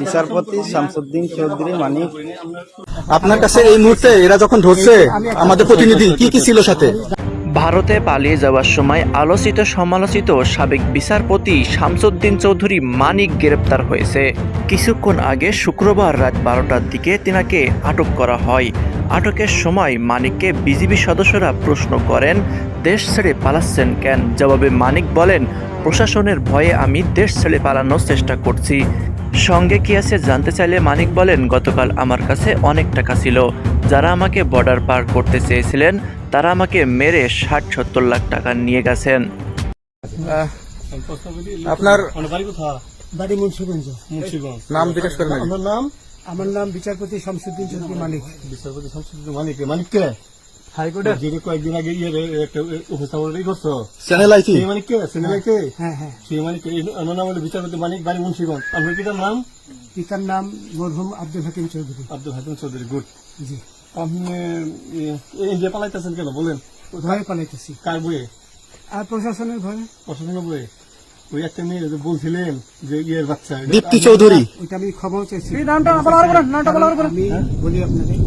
বিচারপতি শামসুদ্দিন চৌধুরী মানিক। আপনার কাছে এই মুহূর্তে এরা যখন ধরছে আমাদের প্রতিনিধি কি কি ছিল সাথে? ভারতে পালিয়ে যাওয়ার সময় আলোচিত সমালোচিত সাবেক বিচারপতি শামসুদ্দিন চৌধুরী মানিক গ্রেপ্তার হয়েছে। কিছুক্ষণ আগে শুক্রবার রাত বারোটার দিকে তিনাকে আটক করা হয়। আটকের সময় মানিককে বিজিবি সদস্যরা প্রশ্ন করেন দেশ ছেড়ে পালাচ্ছেন কেন? জবাবে মানিক বলেন প্রশাসনের ভয়ে আমি দেশ ছেড়ে পালানোর চেষ্টা করছি। সঙ্গে কি আছে জানতে চাইলে মানিক বলেন গতকাল আমার কাছে অনেক টাকা ছিল। যারা আমাকে বর্ডার পার করতে চেয়েছিলেন তারা আমাকে মেরে ষাট সত্তর লাখ টাকা নিয়ে গেছেন। আপনার বাড়ি মুন্সিগঞ্জ। মুন্সিগঞ্জ। নাম জিজ্ঞেস করেন আমার নাম আমার নাম বিচারপতি শামসুদ্দিন চৌধুরী মালিক বিচারপতি শামসুদ্দিন মানিক। মানিক কে? হাইকোর্টের যে কয়েকদিন আগে ইয়ে একটা উপস্থাপন করছ চ্যানেল সেই কে হ্যাঁ হ্যাঁ সেই আমার নাম হলো বিচারপতি মানিক বাড়ি মুন্সিগঞ্জ। আপনার পিতার নাম? পিতার নাম মরহুম আব্দুল হাকিম চৌধুরী। আব্দুল হাকিম চৌধুরী গুড। জি। আপনি ইন্ডিয়া পালাইতেছেন কেন? বলেন। পালাইতেছি। কার বইয়ে আর প্রশাসনের ভয়ে। প্রশাসনের বইয়ে ওই একটা মেয়ে বলছিলেন যে ইয়ের বাচ্চা দীপ্তি চৌধুরী। ওইটা আমি ক্ষমাও চাইছি। বলি আপনাকে আমি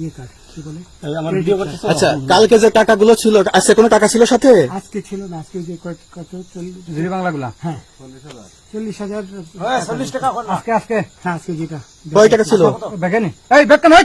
ইয়ে কার্ড কি বলে? এই আমার ভিডিও করতেছ? আচ্ছা কালকে যে টাকাগুলো ছিল আজকে কোনো টাকা ছিল সাথে? আজকে ছিল না আজকে যে কত কত চল্লিশ বাংলাগুলা? হ্যাঁ। চল্লিশ হাজার। চল্লিশ টাকা আজকে আজকে। হ্যাঁ আজকে যেটা। কয় টাকা ছিল? দেখেনি। এই বেকান ওই!